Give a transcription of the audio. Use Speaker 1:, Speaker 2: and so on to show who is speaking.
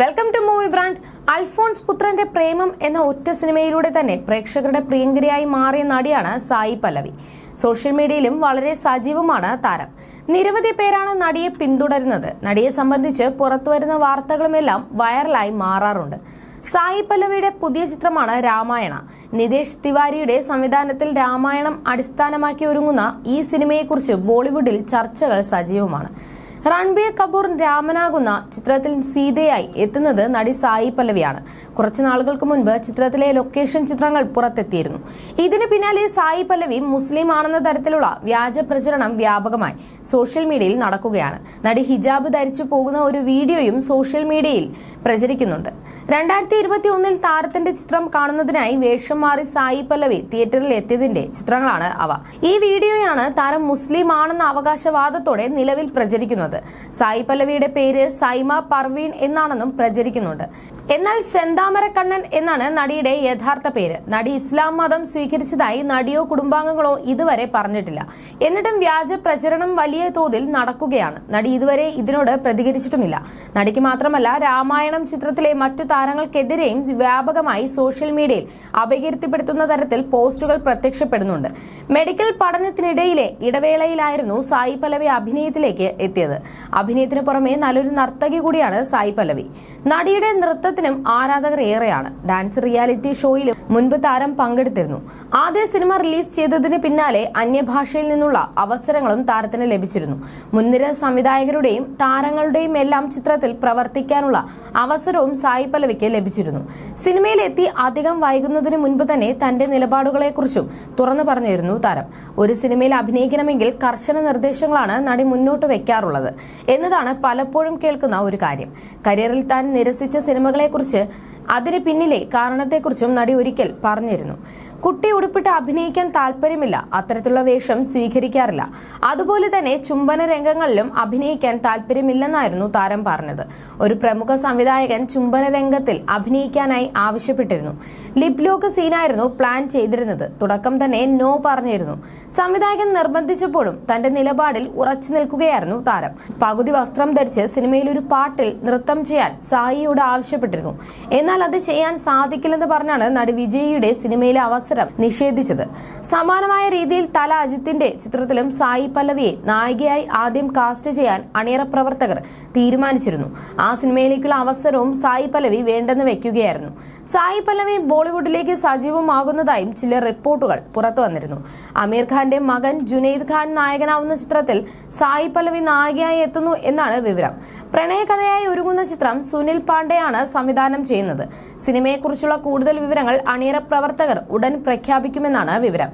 Speaker 1: Welcome to movie brand Alphonse പുത്രന്റെ പ്രേമം എന്ന ഒറ്റ സിനിമയിലൂടെ തന്നെ പ്രേക്ഷകരുടെ പ്രിയങ്കരിയായി മാറിയ നടിയാണ് സായി പല്ലവി. സോഷ്യൽ മീഡിയയിലും വളരെ സജീവമാണ് താരം. നിരവധി പേരാണ് നടിയെ പിന്തുടരുന്നത്. നടിയെ സംബന്ധിച്ച് പുറത്തുവരുന്ന വാർത്തകളുമെല്ലാം വൈറലായി മാറാറുണ്ട്. സായി പല്ലവിയുടെ പുതിയ ചിത്രമാണ് രാമായണ. നിതേഷ് തിവാരിയുടെ സംവിധാനത്തിൽ രാമായണം അടിസ്ഥാനമാക്കി ഒരുങ്ങുന്ന ഈ സിനിമയെക്കുറിച്ച് ബോളിവുഡിൽ ചർച്ചകൾ സജീവമാണ്. രൺബീർ കപൂർ രാമനാകുന്ന ചിത്രത്തിൽ സീതയായി എത്തുന്നത് നടി സായി പല്ലവിയാണ്. കുറച്ചു നാളുകൾക്ക് മുൻപ് ചിത്രത്തിലെ ലൊക്കേഷൻ ചിത്രങ്ങൾ പുറത്തെത്തിയിരുന്നു. ഇതിന് പിന്നാലെ സായി പല്ലവി മുസ്ലിം ആണെന്ന തരത്തിലുള്ള വ്യാജ പ്രചരണം വ്യാപകമായി സോഷ്യൽ മീഡിയയിൽ നടക്കുകയാണ്. നടി ഹിജാബ് ധരിച്ചു പോകുന്ന ഒരു വീഡിയോയും സോഷ്യൽ മീഡിയയിൽ പ്രചരിക്കുന്നുണ്ട്. രണ്ടായിരത്തി ഇരുപത്തി ഒന്നിൽ താരത്തിന്റെ ചിത്രം കാണുന്നതിനായി വേഷം മാറി സായി പല്ലവി തിയേറ്ററിൽ എത്തിയതിന്റെ ചിത്രങ്ങളാണ് അവ. ഈ വീഡിയോയാണ് താരം മുസ്ലിം ആണെന്ന അവകാശവാദത്തോടെ നിലവിൽ പ്രചരിക്കുന്നത്. സായി പല്ലവിയുടെ പേര് സൈമ പർവീൺ എന്നാണെന്നും പ്രചരിക്കുന്നുണ്ട്. എന്നാൽ സെന്താമരക്കണ്ണൻ എന്നാണ് നടിയുടെ യഥാർത്ഥ പേര്. നടി ഇസ്ലാം മതം സ്വീകരിച്ചതായി നടിയോ കുടുംബാംഗങ്ങളോ ഇതുവരെ പറഞ്ഞിട്ടില്ല. എന്നിട്ടും വ്യാജ പ്രചരണം വലിയ തോതിൽ നടക്കുകയാണ്. നടി ഇതുവരെ ഇതിനോട് പ്രതികരിച്ചിട്ടുമില്ല. നടിക്ക് മാത്രമല്ല രാമായണം ചിത്രത്തിലെ മറ്റു താരങ്ങൾക്കെതിരെയും വ്യാപകമായി സോഷ്യൽ മീഡിയയിൽ അപകീർത്തിപ്പെടുത്തുന്ന തരത്തിൽ പോസ്റ്റുകൾ പ്രത്യക്ഷപ്പെടുന്നുണ്ട്. മെഡിക്കൽ പഠനത്തിനിടയിലെ ഇടവേളയിലായിരുന്നു സായി പല്ലവി അഭിനയത്തിലേക്ക് എത്തിയത്. അഭിനയത്തിന് പുറമെ നല്ലൊരു നർത്തകി കൂടിയാണ് സായി പല്ലവി. നടിയുടെ നൃത്തത്തിനും ആരാധകർ ഏറെയാണ്. ഡാൻസ് റിയാലിറ്റി ഷോയിലും മുൻപ് താരം പങ്കെടുത്തിരുന്നു. ആദ്യ സിനിമ റിലീസ് ചെയ്തതിന് പിന്നാലെ അന്യഭാഷയിൽ നിന്നുള്ള അവസരങ്ങളും താരത്തിന് ലഭിച്ചിരുന്നു. മുൻനിര സംവിധായകരുടെയും താരങ്ങളുടെയും എല്ലാം ചിത്രത്തിൽ പ്രവർത്തിക്കാനുള്ള അവസരവും സായി പല്ലവിക്ക് ലഭിച്ചിരുന്നു. സിനിമയിലെത്തി അധികം വൈകുന്നതിന് മുൻപ് തന്നെ തന്റെ നിലപാടുകളെക്കുറിച്ചും തുറന്നു പറഞ്ഞിരുന്നു താരം. ഒരു സിനിമയിൽ അഭിനയിക്കണമെങ്കിൽ കർശന നിർദ്ദേശങ്ങളാണ് നടി മുന്നോട്ട് വെക്കാറുള്ളത് എന്നതാണ് പലപ്പോഴും കേൾക്കുന്ന ഒരു കാര്യം. കരിയറിൽ താൻ നിരസിച്ച സിനിമകളെക്കുറിച്ച് അതിന് പിന്നിലെ കാരണത്തെക്കുറിച്ചും നടി ഒരിക്കൽ പറഞ്ഞിരുന്നു. കുട്ടി ഉടുപ്പിട്ട് അഭിനയിക്കാൻ താല്പര്യമില്ല. അത്തരത്തിലുള്ള വേഷം സ്വീകരിക്കാറില്ല. അതുപോലെ തന്നെ ചുംബന രംഗങ്ങളിലും അഭിനയിക്കാൻ താല്പര്യമില്ലെന്നായിരുന്നു താരം പറഞ്ഞത്. ഒരു പ്രമുഖ സംവിധായകൻ ചുംബന രംഗത്തിൽ അഭിനയിക്കാനായി ആവശ്യപ്പെട്ടിരുന്നു. ലിപ് ലോക്ക് സീനായിരുന്നു പ്ലാൻ ചെയ്തിരുന്നത്. തുടക്കം തന്നെ നോ പറഞ്ഞിരുന്നു. സംവിധായകൻ നിർബന്ധിച്ചപ്പോഴും തന്റെ നിലപാടിൽ ഉറച്ചു നിൽക്കുകയായിരുന്നു താരം. പകുതി വസ്ത്രം ധരിച്ച് സിനിമയിൽ ഒരു പാട്ടിൽ നൃത്തം ചെയ്യാൻ സായിയോട് ആവശ്യപ്പെട്ടിരുന്നു. എന്നാൽ അത് ചെയ്യാൻ സാധിക്കില്ലെന്ന് പറഞ്ഞാണ് നടി വിജയിയുടെ സിനിമയിലെ അവസരം നിഷേധിച്ചത്. സമാനമായ രീതിയിൽ തല അജിത്തിന്റെ ചിത്രത്തിലും സായി പല്ലവിയെ നായികയായി ആദ്യം കാസ്റ്റ് ചെയ്യാൻ അണിയറ പ്രവർത്തകർ തീരുമാനിച്ചിരുന്നു. ആ സിനിമയിലേക്കുള്ള അവസരവും സായി പല്ലവി വേണ്ടെന്ന് വെക്കുകയായിരുന്നു. സായി പല്ലവി ബോളിവുഡിലേക്ക് സജീവമാകുന്നതായും ചില റിപ്പോർട്ടുകൾ പുറത്തു വന്നിരുന്നു. അമീർ ഖാന്റെ മകൻ ജുനൈദ് ഖാൻ നായകനാവുന്ന ചിത്രത്തിൽ സായി പല്ലവി നായികയായി എത്തുന്നു എന്നാണ് വിവരം. പ്രണയകഥയായി ഒരുങ്ങുന്ന ചിത്രം സുനിൽ പാണ്ഡെയാണ് സംവിധാനം ചെയ്യുന്നത്. സിനിമയെക്കുറിച്ചുള്ള കൂടുതൽ വിവരങ്ങൾ അണിയറ പ്രവർത്തകർ ഉടൻ പ്രഖ്യാപിക്കുമെന്നാണ് വിവരം.